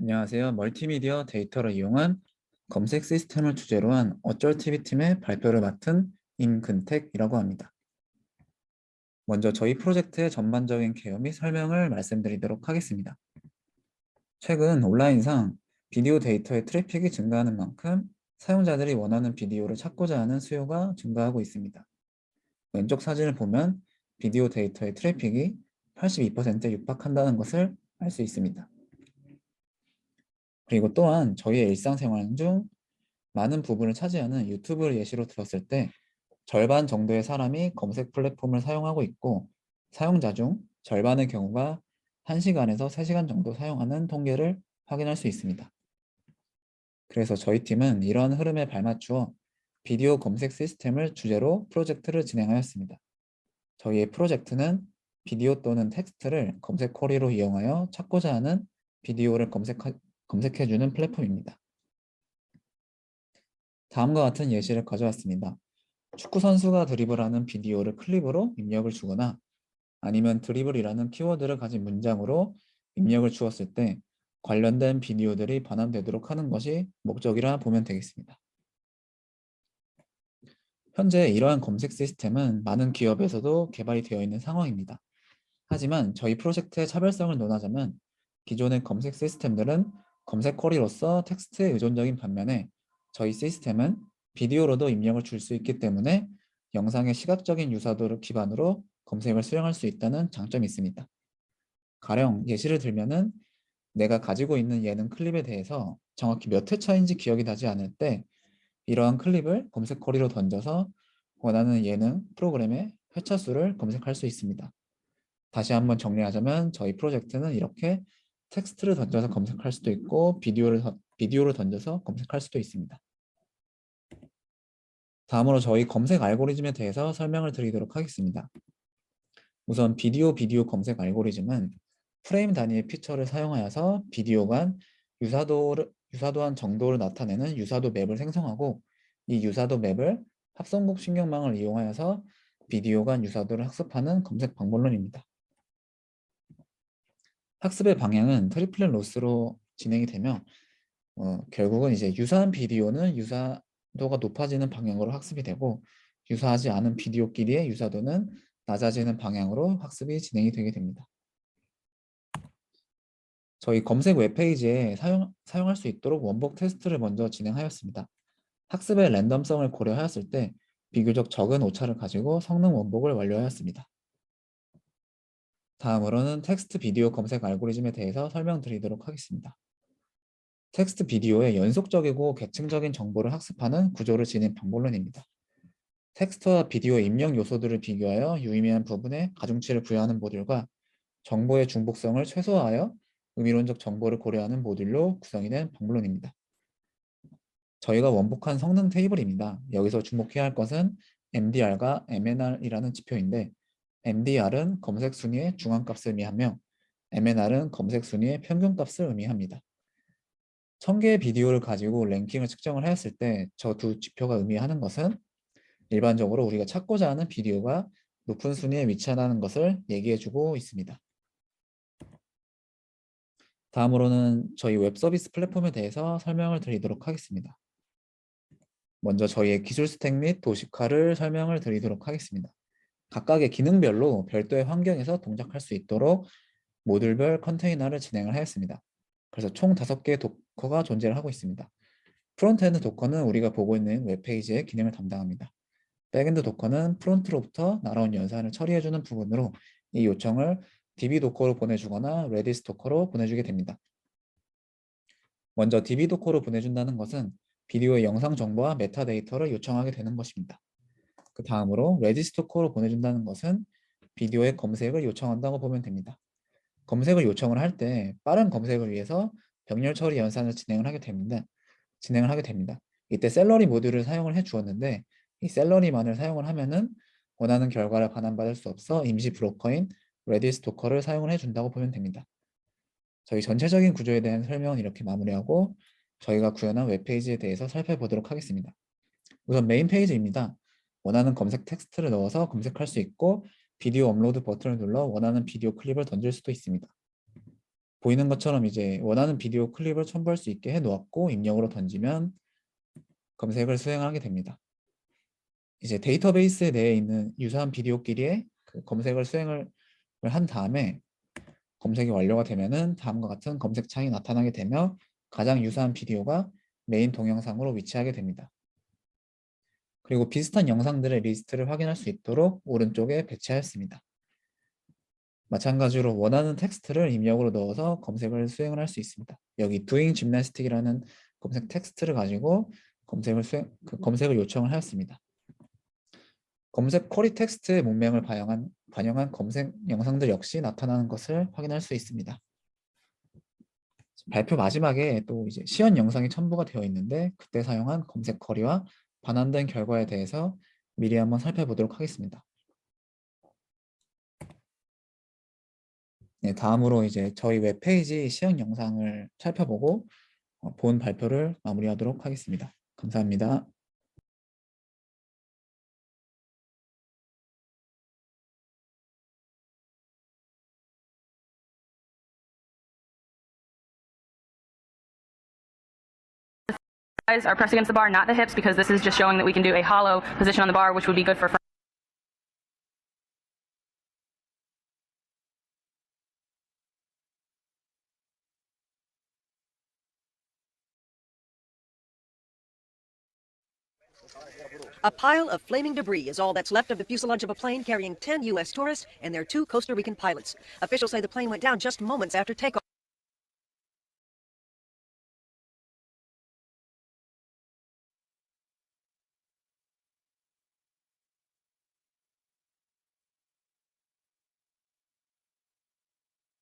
안녕하세요. 멀티미디어 데이터를 이용한 검색 시스템을 주제로 한 어쩔 TV 팀의 발표를 맡은 임근택이라고 합니다. 먼저 저희 프로젝트의 전반적인 개요 및 설명을 말씀드리도록 하겠습니다. 최근 온라인상 비디오 데이터의 트래픽이 증가하는 만큼 사용자들이 원하는 비디오를 찾고자 하는 수요가 증가하고 있습니다. 왼쪽 사진을 보면 비디오 데이터의 트래픽이 82%에 육박한다는 것을 알 수 있습니다. 그리고 또한 저희의 일상생활 중 많은 부분을 차지하는 유튜브를 예시로 들었을 때 절반 정도의 사람이 검색 플랫폼을 사용하고 있고 사용자 중 절반의 경우가 1시간에서 3시간 정도 사용하는 통계를 확인할 수 있습니다. 그래서 저희 팀은 이러한 흐름에 발맞추어 비디오 검색 시스템을 주제로 프로젝트를 진행하였습니다. 저희의 프로젝트는 비디오 또는 텍스트를 검색 쿼리로 이용하여 찾고자 하는 비디오를 검색하, 검색해주는 플랫폼입니다. 다음과 같은 예시를 가져왔습니다. 축구 선수가 드리블하는 비디오를 클립으로 입력을 주거나 아니면 드리블이라는 키워드를 가진 문장으로 입력을 주었을 때 관련된 비디오들이 반환되도록 하는 것이 목적이라 보면 되겠습니다. 현재 이러한 검색 시스템은 많은 기업에서도 개발이 되어 있는 상황입니다. 하지만 저희 프로젝트의 차별성을 논하자면 기존의 검색 시스템들은 검색 쿼리로서 텍스트에 의존적인 반면에 저희 시스템은 비디오로도 입력을 줄 수 있기 때문에 영상의 시각적인 유사도를 기반으로 검색을 수행할 수 있다는 장점이 있습니다. 가령 예시를 들면은 내가 가지고 있는 예능 클립에 대해서 정확히 몇 회차인지 기억이 나지 않을 때 이러한 클립을 검색 쿼리로 던져서 원하는 예능 프로그램의 회차 수를 검색할 수 있습니다. 다시 한번 정리하자면 저희 프로젝트는 이렇게 텍스트를 던져서 검색할 수도 있고 비디오를, 비디오를 던져서 검색할 수도 있습니다. 다음으로 저희 검색 알고리즘에 대해서 설명을 드리도록 하겠습니다. 우선 비디오 비디오 검색 알고리즘은 프레임 단위의 피처를 사용하여서 비디오 간 유사도를, 유사도한 정도를 나타내는 유사도 맵을 생성하고 이 유사도 맵을 합성국 신경망을 이용하여서 비디오 간 유사도를 학습하는 검색 방법론입니다. 학습의 방향은 트리플렛 로스로 진행이 되며 어, 결국은 이제 유사한 비디오는 유사도가 높아지는 방향으로 학습이 되고 유사하지 않은 비디오끼리의 유사도는 낮아지는 방향으로 학습이 진행이 되게 됩니다. 저희 검색 웹페이지에 사용, 사용할 수 있도록 원복 테스트를 먼저 진행하였습니다. 학습의 랜덤성을 고려하였을 때 비교적 적은 오차를 가지고 성능 원복을 완료하였습니다. 다음으로는 텍스트 비디오 검색 알고리즘에 대해서 설명드리도록 하겠습니다. 텍스트 비디오의 연속적이고 계층적인 정보를 학습하는 구조를 지닌 방법론입니다. 텍스트와 비디오 입력 요소들을 비교하여 유의미한 부분에 가중치를 부여하는 모듈과 정보의 중복성을 최소화하여 의미론적 정보를 고려하는 모듈로 구성이 된 방법론입니다. 저희가 원복한 성능 테이블입니다. 여기서 주목해야 할 것은 MDR과 MNR이라는 지표인데 MDR은 검색 순위의 중앙값을 의미하며 MNR은 검색 순위의 평균값을 의미합니다. 1000개의 비디오를 가지고 랭킹을 측정을 하였을 때 저 두 지표가 의미하는 것은 일반적으로 우리가 찾고자 하는 비디오가 높은 순위에 위치한다는 것을 얘기해주고 있습니다. 다음으로는 저희 웹 서비스 플랫폼에 대해서 설명을 드리도록 하겠습니다. 먼저 저희의 기술 스택 및 도식화를 설명을 드리도록 하겠습니다. 각각의 기능별로 별도의 환경에서 동작할 수 있도록 모듈별 컨테이너를 진행을 하였습니다. 그래서 총 5개의 도커가 존재를 하고 있습니다. 프론트엔드 도커는 우리가 보고 있는 웹페이지의 기능을 담당합니다. 백엔드 도커는 프론트로부터 날아온 연산을 처리해주는 부분으로 이 요청을 DB 도커로 보내주거나 레디스 도커로 보내주게 됩니다. 먼저 DB 도커로 보내준다는 것은 비디오의 영상 정보와 메타데이터를 요청하게 되는 것입니다. 그 다음으로 레지스토코로 보내준다는 것은 비디오의 검색을 요청한다고 보면 됩니다. 검색을 요청을 할 때 빠른 검색을 위해서 병렬 처리 연산을 진행을 하게 됩니다. 진행을 하게 됩니다. 이때 셀러리 모듈을 사용을 해 주었는데 이 셀러리만을 사용을 하면은 원하는 결과를 반환받을 수 없어 임시 브로커인 레디스토커를 사용을 해준다고 보면 됩니다. 저희 전체적인 구조에 대한 설명은 이렇게 마무리하고 저희가 구현한 웹페이지에 대해서 살펴보도록 하겠습니다. 우선 메인 페이지입니다. 원하는 검색 텍스트를 넣어서 검색할 수 있고 비디오 업로드 버튼을 눌러 원하는 비디오 클립을 던질 수도 있습니다. 보이는 것처럼 이제 원하는 비디오 클립을 첨부할 수 있게 해 놓았고 입력으로 던지면 검색을 수행하게 됩니다. 이제 데이터베이스 내에 있는 유사한 비디오끼리의 그 검색을 수행을 한 다음에 검색이 완료가 되면은 다음과 같은 검색 창이 나타나게 되며 가장 유사한 비디오가 메인 동영상으로 위치하게 됩니다. 그리고 비슷한 영상들의 리스트를 확인할 수 있도록 오른쪽에 배치하였습니다. 마찬가지로 원하는 텍스트를 입력으로 넣어서 검색을 수행을 할 수 있습니다. 여기 doing gymnastic이라는 검색 텍스트를 가지고 검색을 수행, 그 검색을 요청을 하였습니다. 검색 쿼리 텍스트의 문명을 반영한, 반영한 검색 영상들 역시 나타나는 것을 확인할 수 있습니다. 발표 마지막에 또 이제 시연 영상이 첨부가 되어 있는데 그때 사용한 검색 쿼리와 반환된 결과에 대해서 미리 한번 살펴보도록 하겠습니다. 네, 다음으로 이제 저희 웹페이지 시연 영상을 살펴보고 어, 본 발표를 마무리하도록 하겠습니다. 감사합니다. Thighs are pressed against the bar, not the hips, because this is just showing that we can do a hollow position on the bar, which would be good for. A pile of flaming debris is all that's left of the fuselage of a plane carrying 10 U.S. tourists and their two Costa Rican pilots. Officials say the plane went down just moments after takeoff.